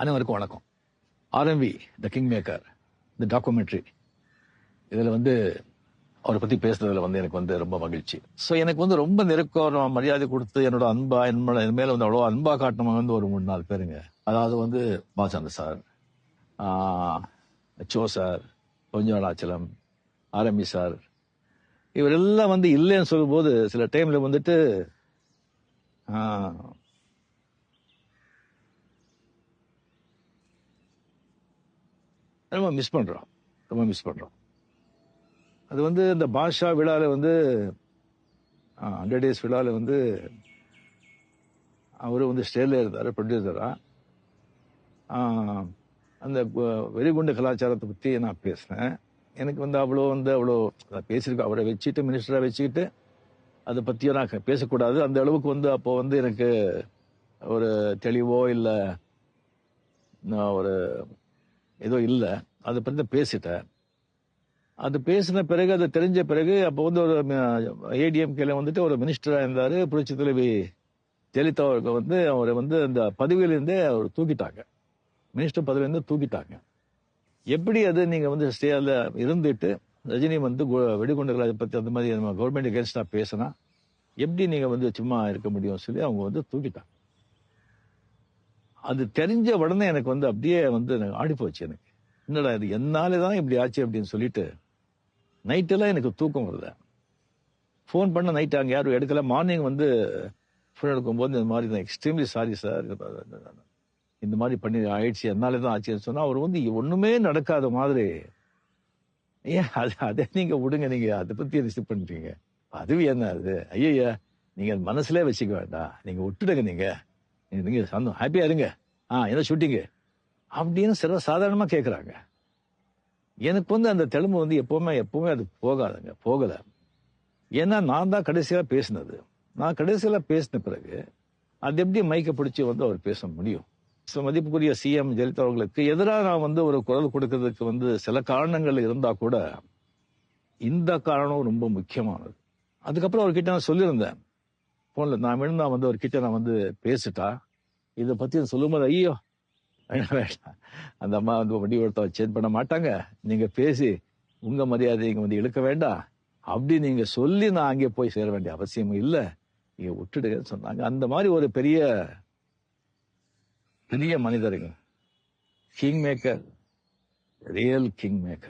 அனைவருக்கும் வணக்கம். RMP the king maker the documentary இதில் வந்து அவரை பற்றி பேசுறதுல வந்து எனக்கு வந்து ரொம்ப மகிழ்ச்சி. ஸோ எனக்கு வந்து ரொம்ப நெருக்கம் மரியாதை கொடுத்து என்னோட அன்பா என்னோட என் மேலே வந்து அவ்வளோ அன்பா காட்டினவங்க வந்து ஒரு மூணு நாலு பேருங்க. அதாவது வந்து பாசாந்த சார் சோ சார் கொஞ்சாளாச்சலம் ஆரம்பி சார். இவரெல்லாம் வந்து இல்லைன்னு சொல்லும்போது சில டைமில் வந்துட்டு ரொம்ப மிஸ் பண்றோம். ரொம்ப மிஸ் பண்றோம். அது வந்து இந்த பாஷா விழாவில் வந்து ஹண்ட்ரட் டேஸ் விழாவில் வந்து அவரும் வந்து ஸ்டேல இருந்தார் ப்ரொடியூசரா அந்த வெறிகுண்டு கலாச்சாரத்தை பற்றி நான் பேசினேன். எனக்கு வந்து அவ்வளோ வந்து அவ்வளோ பேசியிருக்கோம் பேசியிருக்கேன். அவரை வச்சுட்டு மினிஸ்டராக வச்சுக்கிட்டு அதை பற்றியும் நான் பேசக்கூடாது. அந்த அளவுக்கு வந்து அப்போ வந்து எனக்கு ஒரு தெளிவோ இல்லை ஒரு ஏதோ இல்லை. அதை பற்றி தான் பேசிட்டேன். அது பேசின பிறகு அது தெரிஞ்ச பிறகு அப்போ வந்து ஒரு ஏடிஎம்கேல வந்துட்டு ஒரு மினிஸ்டராக இருந்தார் புரட்சி தலைவி ஜெயலலிதா அவருக்கு வந்து அவரை வந்து அந்த பதவியிலிருந்தே அவர் தூக்கிட்டாங்க. மினிஸ்டர் பதவியிலேருந்து தூக்கிட்டாங்க. எப்படி அது நீங்கள் வந்து ஸ்டேல இருந்துட்டு ரஜினி வந்து கு- வெடிகுண்டுகளை பற்றி அந்த மாதிரி நம்ம கவர்மெண்ட் எகேன்ஸ்டாக பேசினா எப்படி நீங்கள் வந்து சும்மா இருக்க முடியும் சொல்லி அவங்க வந்து தூக்கிட்டாங்க. அது தெரிஞ்ச உடனே எனக்கு வந்து அப்படியே வந்து எனக்கு ஆடி போச்சு எனக்கு. என்னடா இது என்னாலே தான் இப்படி ஆச்சு அப்படின்னு சொல்லிட்டு நைட்டெல்லாம் எனக்கு தூக்கம் வரல. ஃபோன் பண்ண நைட் அங்கே யாரும் எடுக்கல. மார்னிங் வந்து ஃபோன் எடுக்கும்போது இந்த மாதிரி தான் எக்ஸ்ட்ரீம்லி சாரி சார் இந்த மாதிரி பண்ணி ஆயிடுச்சு என்னாலே தான் ஆச்சுன்னு சொன்னால் அவர் வந்து ஒன்றுமே நடக்காத மாதிரி ஏன் அது அதை நீங்கள் விடுங்க நீங்கள் அதை பற்றி ரிசீவ் பண்ணுறீங்க அதுவும் என்ன அது? ஐயா நீங்கள் அது வச்சுக்க வேண்டாம். நீங்கள் விட்டுடுங்க நீங்கள் இருங்க நீங்க சந்தோம் ஹாப்பியா இருங்க. ஆ என்ன ஷூட்டிங்கு அப்படின்னு சில சாதாரணமா கேட்குறாங்க எனக்கு வந்து அந்த தெலுங்கு வந்து எப்பவுமே எப்பவுமே அது போகாதுங்க போகல. ஏன்னா நான் தான் கடைசியா பேசினது. நான் கடைசியில பேசின பிறகு அது எப்படி மைக்கை பிடிச்சி வந்து அவர் பேச முடியும்? ஸோ மதிப்புக்குரிய சிஎம் ஜெயலலிதா அவர்களுக்கு எதிராக நான் வந்து ஒரு குரல் கொடுக்கறதுக்கு வந்து சில காரணங்கள் இருந்தா கூட இந்த காரணம் ரொம்ப முக்கியமானது. அதுக்கப்புறம் அவர்கிட்ட நான் சொல்லியிருந்தேன். போன்ல நான் விழுந்தா வந்து அவர்கிட்ட நான் வந்து பேசிட்டா இதை பத்தி சொல்லும்போது ஐயோ! வேண்டாம், வேண்டாம். அந்த அம்மா வந்து வண்டி ஒருத்த சேஞ்ச் பண்ண மாட்டாங்க. நீங்க பேசி உங்க மரியாதை இங்க வந்து இழுக்க வேண்டாம். அப்படி நீங்க சொல்லி நான் அங்கே போய் சேர வேண்டிய அவசியம் இல்லை. நீங்க விட்டுடுங்கன்னு சொன்னாங்க. அந்த மாதிரி ஒரு பெரிய பெரிய மனிதருங்க. King maker real king maker